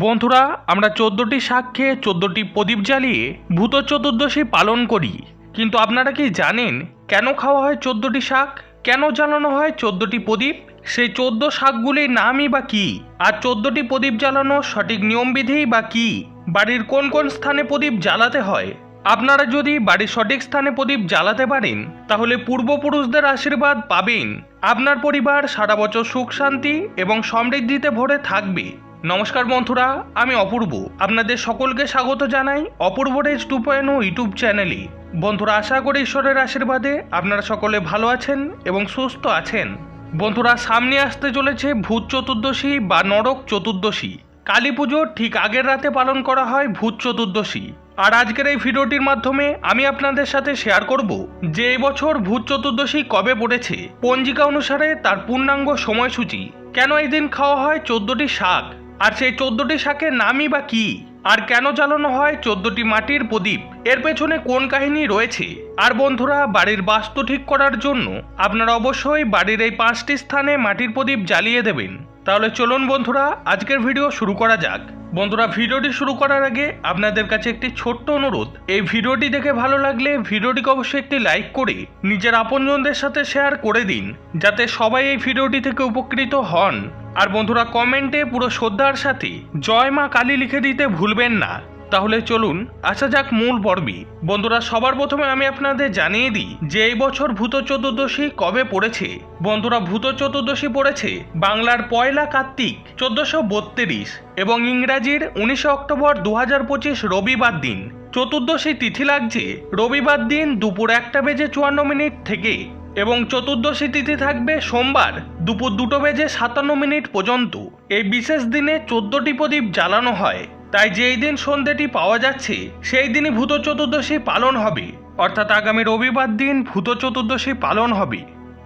বন্ধুরা, আমরা চোদ্দোটি সাক্ষ্যে চোদ্দোটি প্রদীপ জ্বালিয়ে ভূত চতুর্দশী পালন করি। কিন্তু আপনারা কি জানেন কেন খাওয়া হয় চোদ্দোটি শাক? কেন জ্বালানো হয় চোদ্দোটি প্রদীপ? সেই চোদ্দ শাকগুলির নামই বা কি? আর চোদ্দটি প্রদীপ জ্বালানোর সঠিক নিয়মবিধিই বা কি? বাড়ির কোন কোন স্থানে প্রদীপ জ্বালাতে হয়? আপনারা যদি বাড়ির সঠিক স্থানে প্রদীপ জ্বালাতে পারেন, তাহলে পূর্বপুরুষদের আশীর্বাদ পাবেন। আপনার পরিবার সারা বছর সুখ, শান্তি এবং সমৃদ্ধিতে ভরে থাকবে। নমস্কার বন্ধুরা, আমি অপূর্ব। আপনাদের সকলকে স্বাগত জানাই Apurba Rez two point YouTube চ্যানেলে। বন্ধুরা, আশা করি ঈশ্বরের আশীর্বাদে আপনারা সকলে ভালো আছেন এবং সুস্থ আছেন। বন্ধুরা, সামনে আসতে চলেছে ভূত চতুর্দশী বা নরক চতুর্দশী। কালী পুজোর ঠিক আগের রাতে পালন করা হয় ভূত চতুর্দশী। আর আজকের এই ভিডিওটির মাধ্যমে আমি আপনাদের সাথে শেয়ার করব যে এবছর ভূত চতুর্দশী কবে পড়েছে, পঞ্জিকা অনুসারে তার পূর্ণাঙ্গ সময়সূচি। কেন এই দিন খাওয়া হয় চোদ্দটি শাক? আর সেই চোদ্দটি শাকের নামই বা কি? আর কেন জ্বালানো হয় চোদ্দটি মাটির প্রদীপ? এর পেছনে কোন কাহিনী রয়েছে? আর বন্ধুরা, বাড়ির বাস্তু ঠিক করার জন্য আপনারা অবশ্যই বাড়ির এই পাঁচটি স্থানে মাটির প্রদীপ জ্বালিয়ে দেবেন। তাহলে চলুন বন্ধুরা, আজকের ভিডিও শুরু করা যাক। বন্ধুরা, ভিডিওটি শুরু করার আগে আপনাদের কাছে একটি ছোট্ট অনুরোধ। এই ভিডিওটি দেখে ভালো লাগলে ভিডিওটিকে অবশ্যই একটি লাইক করে নিজের আপনজনদের সাথে শেয়ার করে দিন, যাতে সবাই এই ভিডিওটি থেকে উপকৃত হন। আর বন্ধুরা কমেন্টে পুরো শ্রদ্ধার সাথে জয় মা কালী লিখে দিতে ভুলবেন না। তাহলে চলুন, আসা যাক মূল পর্বে। বন্ধুরা, সবার প্রথমে আমি আপনাদের জানিয়ে দিই যে এই বছর ভূত চতুর্দশী কবে পড়েছে। বন্ধুরা, ভূত চতুর্দশী পড়েছে বাংলার পয়লা কার্তিক, চোদ্দশো বত্রিশ এবং ইংরাজির উনিশে অক্টোবর দু পঁচিশ রবিবার দিন। চতুর্দশী তিথি লাগছে রবিবার দিন দুপুর একটা বেজে চুয়ান্ন মিনিট থেকে। এবং চতুর্দশী তিথি থাকবে সোমবার, দুপুর দুটো বেজে সাতান্ন মিনিট পর্যন্ত। এই বিশেষ দিনে চোদ্দটি প্রদীপ জ্বালানো হয়। তাই যেই দিন সন্ধ্যেটি পাওয়া যাচ্ছে, সেই দিনই ভূত চতুর্দশী পালন হবে। অর্থাৎ আগামী রবিবার দিন ভূত চতুর্দশী পালন হবে।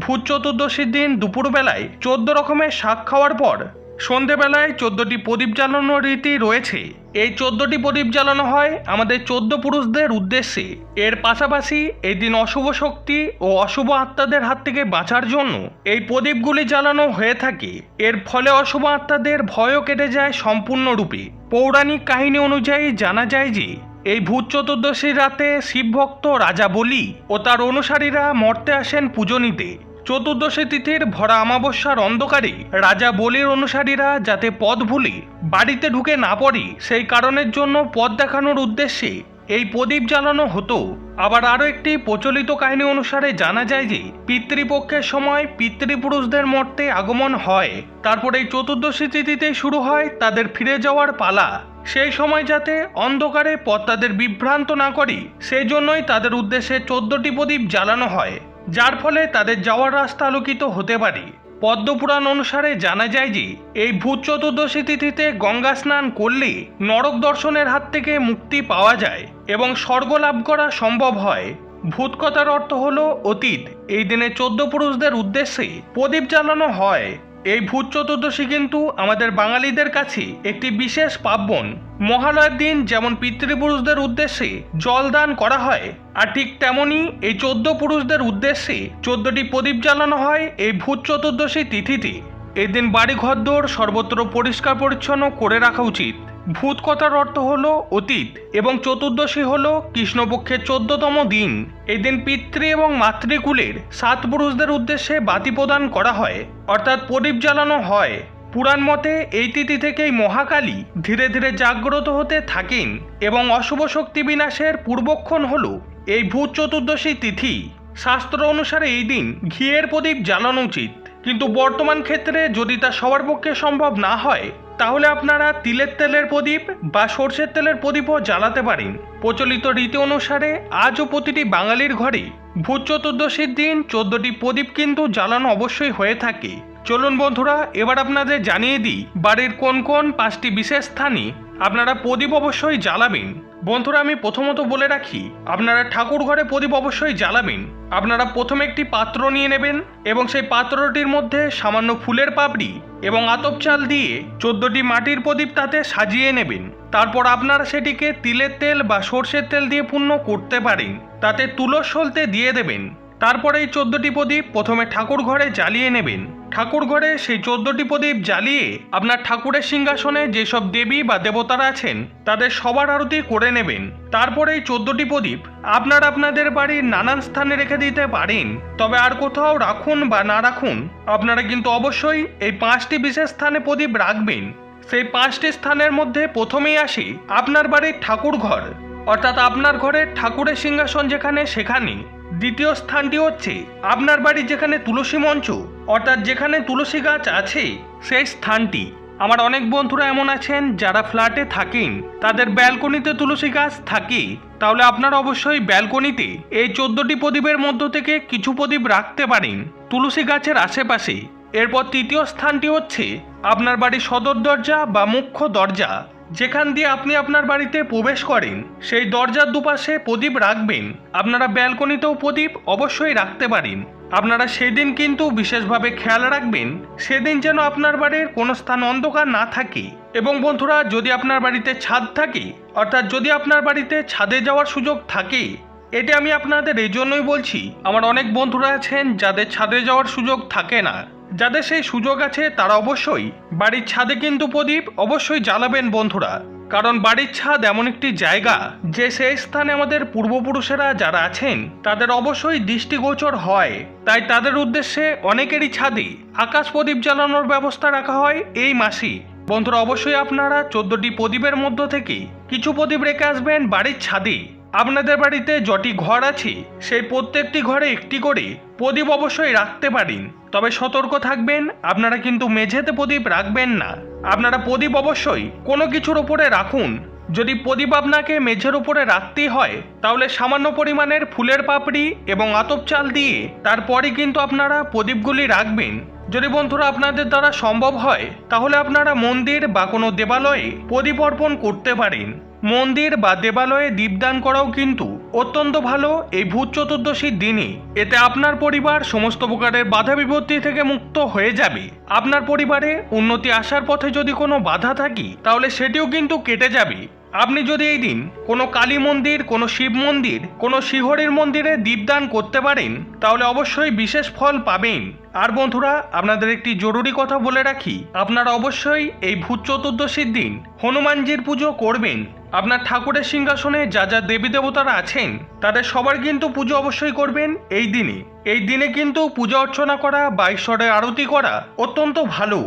ভূত চতুর্দশীর দিন দুপুরবেলায় চোদ্দ রকমের শাক খাওয়ার পর সন্ধেবেলায় চোদ্দটি প্রদীপ জ্বালানোর রীতি রয়েছে। এই চোদ্দটি প্রদীপ জ্বালানো হয় আমাদের চোদ্দ পুরুষদের উদ্দেশ্যে। এর পাশাপাশি এই দিন অশুভ শক্তি ও অশুভ আত্মাদের হাত থেকে বাঁচার জন্য এই প্রদীপগুলি জ্বালানো হয়ে থাকে। এর ফলে অশুভ আত্মাদের ভয়ও কেটে যায় সম্পূর্ণরূপে। পৌরাণিক কাহিনী অনুযায়ী জানা যায় যে, এই ভূত চতুর্দশীর রাতে শিবভক্ত রাজা বলি ও তার অনুসারীরা মর্তে আসেন পুজো নিতে। চতুর্দশী তিথির ভরা অমাবস্যার অন্ধকারে রাজা বলির অনুসারীরা যাতে পথ ভুলে বাড়িতে ঢুকে না পড়ে, সেই কারণের জন্য পথ দেখানোর উদ্দেশ্যে এই প্রদীপ জ্বালানো হতো। আবার আরও একটি প্রচলিত কাহিনী অনুসারে জানা যায় যে, পিতৃপক্ষের সময় পিতৃপুরুষদের মর্তে আগমন হয়। তারপর এই চতুর্দশী তিথিতেই শুরু হয় তাদের ফিরে যাওয়ার পালা। সেই সময় যাতে অন্ধকারে পথ তাদের বিভ্রান্ত না করে, সেই জন্যই তাদের উদ্দেশ্যে চোদ্দটি প্রদীপ জ্বালানো হয়। যার ফলে তাদের যাওয়ার রাস্তা আলোকিত হতে পারে। পদ্মপুরাণ অনুসারে জানা যায় যে, এই ভূত চতুর্দশী তিথিতে গঙ্গা স্নান করলে নরক দর্শনের হাত থেকে মুক্তি পাওয়া যায় এবং স্বর্গ লাভ করা সম্ভব হয়। ভূতকথার অর্থ হল অতীত। এই দিনে চোদ্দ পুরুষদের উদ্দেশ্যে প্রদীপ জ্বালানো হয়। এই ভূত চতুর্দশী কিন্তু আমাদের বাঙালিদের কাছে একটি বিশেষ পার্বণ। মহালয়ের দিন যেমন পিতৃপুরুষদের উদ্দেশ্যে জলদান করা হয়, আর ঠিক তেমনই এই চোদ্দ পুরুষদের উদ্দেশ্যে চোদ্দটি প্রদীপ জ্বালানো হয় এই ভূত চতুর্দশী তিথিতে। এদিন বাড়ি ঘরদোর সর্বত্র পরিষ্কার পরিচ্ছন্ন করে রাখা উচিত। ভূত কথার অর্থ হলো অতীত এবং চতুর্দশী হলো কৃষ্ণপক্ষের চোদ্দতম দিন। এই দিন পিতৃ এবং মাতৃকুলের সাত পুরুষদের উদ্দেশ্যে বাতি প্রদান করা হয়, অর্থাৎ প্রদীপ জ্বালানো হয়। পুরাণ মতে এই তিথি থেকেই মহাকালী ধীরে ধীরে জাগ্রত হতে থাকেন এবং অশুভ শক্তি বিনাশের পূর্বক্ষণ হল এই ভূত চতুর্দশী তিথি। শাস্ত্র অনুসারে এই দিন ঘিয়ের প্রদীপ জ্বালানো উচিত। কিন্তু বর্তমান ক্ষেত্রে যদি তা সবার পক্ষে সম্ভব না হয়, তাহলে আপনারা তিলের তেলের প্রদীপ বা সর্ষের তেলের প্রদীপও জ্বালাতে পারেন। প্রচলিত রীতি অনুসারে আজও প্রতিটি বাঙালির ঘরে ভূত চতুর্দশীর দিন চোদ্দটি প্রদীপ কিন্তু জ্বালানো অবশ্যই হয়ে থাকে। চলুন বন্ধুরা, এবার আপনাদের জানিয়ে দিই, বাড়ির কোন কোন পাঁচটি বিশেষ স্থানে আপনারা প্রদীপ অবশ্যই জ্বালাবেন। বন্ধুরা, আমি প্রথমত বলে রাখি, আপনারা ঠাকুর ঘরে প্রদীপ অবশ্যই জ্বালাবেন। আপনারা প্রথমে একটি পাত্র নিয়ে নেবেন এবং সেই পাত্রটির মধ্যে সামান্য ফুলের পাপড়ি এবং আতপ চাল দিয়ে চোদ্দটি মাটির প্রদীপ তাতে সাজিয়ে নেবেন। তারপর আপনারা সেটিকে তিলের তেল বা সর্ষের তেল দিয়ে পূর্ণ করতে পারেন। তাতে তুলো সলতে দিয়ে দেবেন। তারপরে এই চোদ্দটি প্রদীপ প্রথমে ঠাকুর ঘরে জ্বালিয়ে নেবেন। ঠাকুর ঘরে সেই চোদ্দটি প্রদীপ জ্বালিয়ে আপনার ঠাকুরের সিংহাসনে যেসব দেবী বা দেবতারা আছেন, তাদের সবার আরতি করে নেবেন। তারপরে এই চোদ্দটি প্রদীপ আপনারা আপনাদের বাড়ির নানান স্থানে রেখে দিতে পারেন। তবে আর কোথাও রাখুন বা না রাখুন, আপনারা কিন্তু অবশ্যই এই পাঁচটি বিশেষ স্থানে প্রদীপ রাখবেন। সেই পাঁচটি স্থানের মধ্যে প্রথমেই আসি আপনার বাড়ির ঠাকুর ঘর, অর্থাৎ আপনার ঘরের ঠাকুরের সিংহাসন যেখানে সেখানে দ্বিতীয় স্থানটি হচ্ছে আপনার বাড়ির যেখানে তুলসী মঞ্চ, অর্থাৎ যেখানে তুলসী গাছ আছে, সেই স্থানটি। আমার অনেক বন্ধুরা এমন আছেন যারা ফ্ল্যাটে থাকেন, তাদের ব্যালকনিতে তুলসী গাছ থাকে। তাহলে আপনারা অবশ্যই ব্যালকনিতে এই চোদ্দটি প্রদীপের মধ্য থেকে কিছু প্রদীপ রাখতে পারেন তুলসী গাছের আশেপাশে। এরপর তৃতীয় স্থানটি হচ্ছে আপনার বাড়ির সদর দরজা বা মুখ্য দরজা। যেখান দিয়ে আপনি আপনার বাড়িতে প্রবেশ করেন, সেই দরজার দুপাশে প্রদীপ রাখবেন। আপনারা ব্যালকনিতেও প্রদীপ অবশ্যই রাখতে পারেন। আপনারা সেদিন কিন্তু বিশেষভাবে খেয়াল রাখবেন, সেদিন যেন আপনার বাড়ির কোনো স্থান অন্ধকার না থাকে। এবং বন্ধুরা, যদি আপনার বাড়িতে ছাদ থাকে, অর্থাৎ যদি আপনার বাড়িতে ছাদে যাওয়ার সুযোগ থাকে, এটা আমি আপনাদের এই জন্যই বলছি। আমার অনেক বন্ধুরা আছেন যাদের ছাদে যাওয়ার সুযোগ থাকে না। যাদের সেই সুযোগ আছে তারা অবশ্যই বাড়ির ছাদে কিন্তু প্রদীপ অবশ্যই জ্বালাবেন বন্ধুরা। কারণ বাড়ির ছাদ এমন একটি জায়গা যে সেই স্থানে আমাদের পূর্বপুরুষেরা যারা আছেন, তাদের অবশ্যই দৃষ্টিগোচর হয়। তাই তাদের উদ্দেশ্যে অনেকেরই ছাদে আকাশ প্রদীপ জ্বালানোর ব্যবস্থা রাখা হয় এই মাসেই বন্ধুরা, অবশ্যই আপনারা চোদ্দটি প্রদীপের মধ্য থেকে কিছু প্রদীপ রেখে আসবেন বাড়ির ছাদে। আপনাদের বাড়িতে যটি ঘর আছে, সেই প্রত্যেকটি ঘরে একটি করে প্রদীপ অবশ্যই রাখতে পারেন। তবে সতর্ক থাকবেন, আপনারা কিন্তু মেঝেতে প্রদীপ রাখবেন না। আপনারা প্রদীপ অবশ্যই কোনো কিছুর ওপরে রাখুন। যদি প্রদীপ আপনাকে মেঝের উপরে রাখতেই হয়, তাহলে সামান্য পরিমাণের ফুলের পাপড়ি এবং আতপ চাল দিয়ে তারপরে কিন্তু আপনারা প্রদীপগুলি রাখবেন। যদি বন্ধুরা আপনাদের দ্বারা সম্ভব হয়, তাহলে আপনারা মন্দির বা কোনো দেবালয়ে প্রদীপ অর্পণ করতে পারেন। মন্দির বা দেবালয়ে দীপদান করাও কিন্তু অত্যন্ত ভালো এই ভূত চতুর্দশীর দিনে এতে আপনার পরিবার সমস্ত প্রকারের বাধা বিপত্তি থেকে মুক্ত হয়ে যাবে। আপনার পরিবারে উন্নতি আসার পথে যদি কোনো বাধা থাকি, তাহলে সেটিও কিন্তু কেটে যাবে। আপনি যদি এই দিন কোনো কালী মন্দির, কোনো শিব মন্দির, কোনো শিহরির মন্দিরে দীপদান করতে পারেন, তাহলে অবশ্যই বিশেষ ফল পাবেন। আর বন্ধুরা, আপনাদের একটি জরুরি কথা বলে রাখি। আপনারা অবশ্যই এই ভূত চতুর্দশীর দিন হনুমানজির পুজো করবেন। আপনার ঠাকুরের সিংহাসনে যা যা দেবী দেবতারা আছেন, তাদের সবার কিন্তু পুজো অবশ্যই করবেন এই দিনে। এই দিনে কিন্তু পূজা অর্চনা করা বা ঈশ্বরের আরতি করা অত্যন্ত ভালো।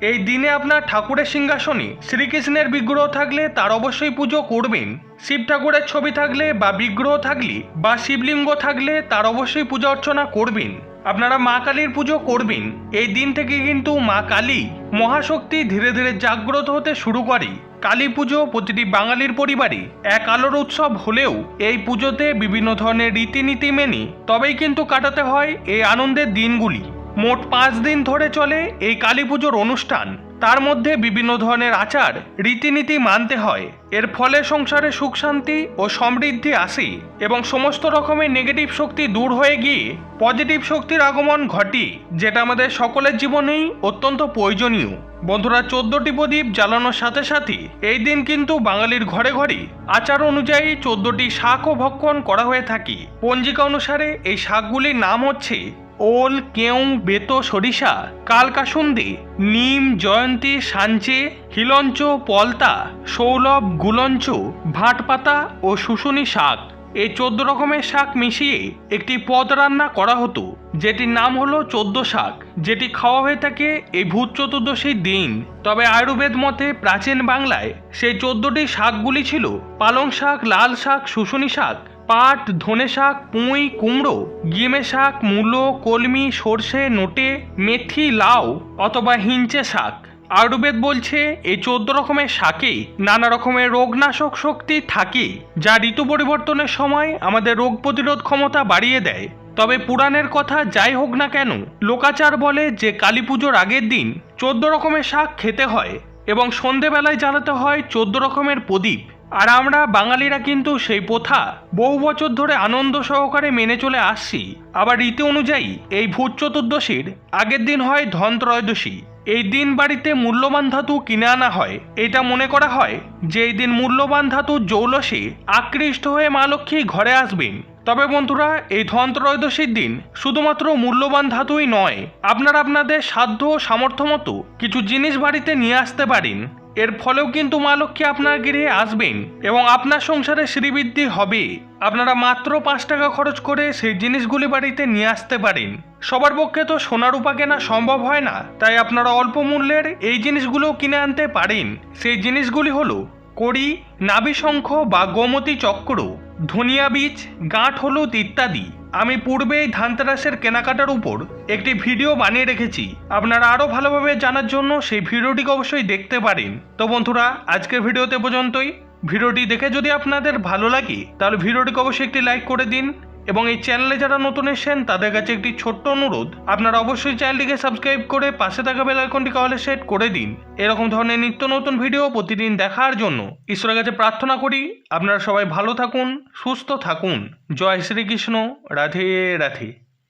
এই দিনে আপনার ঠাকুরের সিংহাসনে শ্রীকৃষ্ণের বিগ্রহ থাকলে তার অবশ্যই পুজো করবেন। শিব ঠাকুরের ছবি থাকলে বা বিগ্রহ থাকলে বা শিবলিঙ্গ থাকলে তার অবশ্যই পূজা অর্চনা করবেন। আপনারা মা কালীর পুজো করবেন। এই দিন থেকে কিন্তু মা কালী মহাশক্তি ধীরে ধীরে জাগ্রত হতে শুরু করে। কালী পুজো প্রতিটি বাঙালির পরিবারে এক আলোর উৎসব হলেও এই পুজোতে বিভিন্ন ধরনের রীতিনীতি মেনে তবেই কিন্তু কাটাতে হয় এই আনন্দের দিনগুলি। মোট পাঁচ দিন ধরে চলে এই কালী পুজোর অনুষ্ঠান। তার মধ্যে বিভিন্ন ধরনের আচার, রীতিনীতি মানতে হয়। এর ফলে সংসারে সুখ, শান্তি ও সমৃদ্ধি আসে এবং সমস্ত রকমের নেগেটিভ শক্তি দূর হয়ে গিয়ে পজিটিভ শক্তির আগমন ঘটে, যেটা আমাদের সকলের জীবনেই অত্যন্ত প্রয়োজনীয়। বন্ধুরা, চোদ্দটি প্রদীপ জ্বালানোর সাথে সাথে এই দিন কিন্তু বাঙালির ঘরে ঘরে আচার অনুযায়ী চোদ্দটি শাকও ভক্ষণ করা হয়ে থাকে। পঞ্জিকা অনুসারে এই শাকগুলির নাম হচ্ছে ওল কেউ বেতো সরিষা কালকাসুন্দি নিম, জয়ন্তী, সাঞ্চে, হিলঞ্চ, পলতা, সৌলভ, গুলঞ্চ, ভাটপাতা ও শুশুনি শাক। এই চোদ্দ রকমের শাক মিশিয়ে একটি পদ রান্না করা হতো, যেটির নাম হলো চোদ্দ শাক। যেটি খাওয়া হয়ে থাকে এই ভূত চতুর্দশীর দিন। তবে আয়ুর্বেদ মতে প্রাচীন বাংলায় সেই চোদ্দটি শাকগুলি ছিল পালং শাক, লাল শাক, শুশুনি শাক পাট, ধনে শাক, পুঁই, কুমড়ো, গিমে শাক, মূলো, কলমি, সর্ষে, নোটে, মেথি, লাউ অথবা হিঞ্চে শাক। আয়ুর্বেদ বলছে এই চোদ্দ রকমের শাকে নানা রকমের রোগনাশক শক্তি থাকে, যা ঋতু পরিবর্তনের সময় আমাদের রোগ প্রতিরোধ ক্ষমতা বাড়িয়ে দেয়। তবে পুরাণের কথা যাই হোক না কেন, লোকাচার বলে যে কালী পুজোর আগের দিন চোদ্দ রকমের শাক খেতে হয় এবং সন্ধেবেলায় জ্বালাতে হয় চোদ্দ রকমের প্রদীপ। আর আমরা বাঙালিরা কিন্তু সেই প্রথা বহু বছর ধরে আনন্দ সহকারে মেনে চলে আসছি। আবার রীতি অনুযায়ী এই ভূত চতুর্দশীর আগের দিন হয় ধন ত্রয়োদশী এই দিন বাড়িতে মূল্যবান ধাতু কিনে আনা হয়। এটা মনে করা হয় যে এই দিন মূল্যবান ধাতু জৌলসে আকৃষ্ট হয়ে মা লক্ষ্মী ঘরে আসবেন। তবে বন্ধুরা, এই ধনত্রয়োদশীর দিন শুধুমাত্র মূল্যবান ধাতুই নয়, আপনারা আপনাদের সাধ্য ও সামর্থ্য মতো কিছু জিনিস বাড়িতে নিয়ে আসতে পারেন। এর ফলেও কিন্তু মা লক্ষ্মী আপনার গৃহে আসবেন এবং আপনার সংসারে শ্রীবৃদ্ধি হবে। আপনারা মাত্র পাঁচ টাকা খরচ করে সেই জিনিসগুলি বাড়িতে নিয়ে আসতে পারেন। সবার পক্ষে তো সোনা রূপা কেনা সম্ভব হয় না, তাই আপনারা অল্প মূল্যের এই জিনিসগুলো কিনে আনতে পারেন। সেই জিনিসগুলি হলো কড়ি, নাভিশঙ্খ বা গোমতী চক্র। ধনিয়া বীজ, গাঁট, হলুদ ইত্যাদি। আমি পূর্বেই ধানতেরাসের কেনাকাটার উপর একটি ভিডিও বানিয়ে রেখেছি। আপনারা আরও ভালোভাবে জানার জন্য সেই ভিডিওটিকে অবশ্যই দেখতে পারেন। তো বন্ধুরা, আজকের ভিডিওতে পর্যন্তই। ভিডিওটি দেখে যদি আপনাদের ভালো লাগে, তাহলে ভিডিওটিকে অবশ্যই একটি লাইক করে দিন। এবং এই চ্যানেলে যারা নতুন এসেছেন, তাদের কাছে একটি ছোট্ট অনুরোধ। আপনারা অবশ্যই চ্যানেলটিকে সাবস্ক্রাইব করে পাশে থাকা বেল আইকনটিকে অলে সেট করে দিন। এরকম ধরনের নিত্য নতুন ভিডিও প্রতিদিন দেখার জন্য ঈশ্বরের কাছে প্রার্থনা করি, আপনারা সবাই ভালো থাকুন, সুস্থ থাকুন। জয় শ্রীকৃষ্ণ, রাধে রাধে।